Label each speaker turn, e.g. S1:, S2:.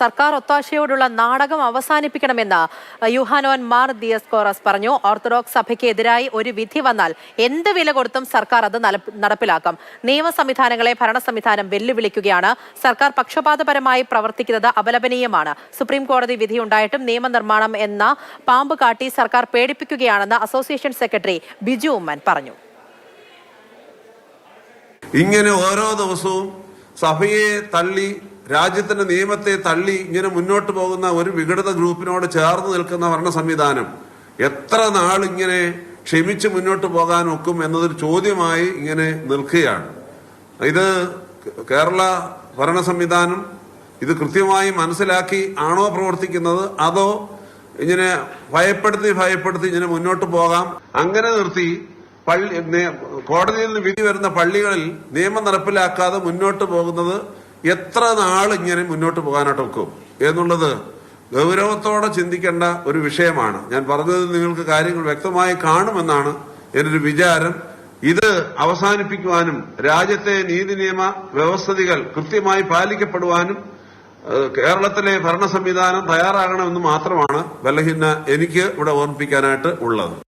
S1: സർക്കാർ ഒത്താശയോടുള്ള നാടകം അവസാനിപ്പിക്കണമെന്ന് യുഹാനോൻ മാർ ദിയസ്കോറസ് പറഞ്ഞു. ഓർത്തഡോക്സ് സഭയ്ക്ക് എതിരായി ഒരു വിധി വന്നാൽ എന്ത് വില കൊടുത്തും സർക്കാർ അത് നടപ്പിലാക്കും. നിയമ സംവിധാനങ്ങളെ ഭരണ സംവിധാനം വെല്ലുവിളിക്കുകയാണ്. സർക്കാർ പക്ഷപാതപരമായി പ്രവർത്തിക്കുന്നത് അപലപനീയമാണ്. സുപ്രീം കോടതി വിധിയുണ്ടായിട്ടും നിയമനിർമ്മാണം എന്ന പാമ്പ് കാട്ടി സർക്കാർ പേടിപ്പിക്കുകയാണെന്ന് അസോസിയേഷൻ സെക്രട്ടറി ബിജു ഉമ്മൻ പറഞ്ഞു.
S2: ഇങ്ങനെ ഓരോ ദിവസവും സഭയെ തള്ളി രാജ്യത്തിന്റെ നിയമത്തെ തള്ളി ഇങ്ങനെ മുന്നോട്ട് പോകുന്ന ഒരു വിഘടിത ഗ്രൂപ്പിനോട് ചേർന്ന് നിൽക്കുന്ന ഭരണ സംവിധാനം എത്ര നാൾ ഇങ്ങനെ ക്ഷമിച്ച് മുന്നോട്ട് പോകാൻ ഒക്കും എന്നതൊരു ചോദ്യമായി ഇങ്ങനെ നിൽക്കുകയാണ്. ഇത് കേരള ഭരണ സംവിധാനം ഇത് കൃത്യമായി മനസ്സിലാക്കി ആണോ പ്രവർത്തിക്കുന്നത്? അതോ ഇങ്ങനെ ഭയപ്പെടുത്തി ഭയപ്പെടുത്തി ഇങ്ങനെ മുന്നോട്ട് പോകാം? അങ്ങനെ നിർത്തി പള്ളി കോടതിയിൽ നിന്ന് വിധി വരുന്ന പള്ളികളിൽ നിയമം നടപ്പിലാക്കാതെ മുന്നോട്ട് പോകുന്നത് എത്ര നാൾ ഇങ്ങനെ മുന്നോട്ട് പോകാനായിട്ട് ഒക്കും? എന്നുള്ളത് ഗൗരവത്തോടെ ചിന്തിക്കേണ്ട ഒരു വിഷയമാണ്. ഞാൻ പറഞ്ഞത് നിങ്ങൾക്ക് കാര്യങ്ങൾ വ്യക്തമായി കാണുമെന്നാണ് ഒരു വിചാരം ഇത് അവസാനിപ്പിക്കുവാനും രാജ്യത്തെ നീതി നിയമ വ്യവസ്ഥിതികൾ കൃത്യമായി പാലിക്കപ്പെടുവാനും കേരളത്തിലെ ഭരണ സംവിധാനം തയ്യാറാകണമെന്ന് മാത്രമാണ് ബലഹീന എനിക്ക് ഇവിടെ ഓർമ്മിപ്പിക്കാനായിട്ട് ഉള്ളത്.